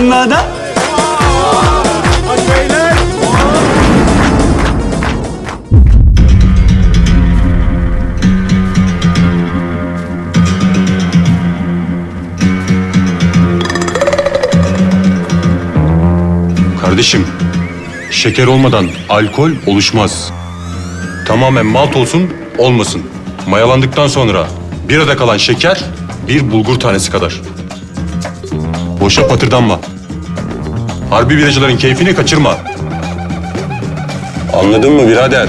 bunlardan? Kardeşim, şeker olmadan alkol oluşmaz. Tamamen malt olsun, olmasın. Mayalandıktan sonra bir arada kalan şeker bir bulgur tanesi kadar. Boşa patırdanma. Harbi biracıların keyfini kaçırma. Anladın mı birader?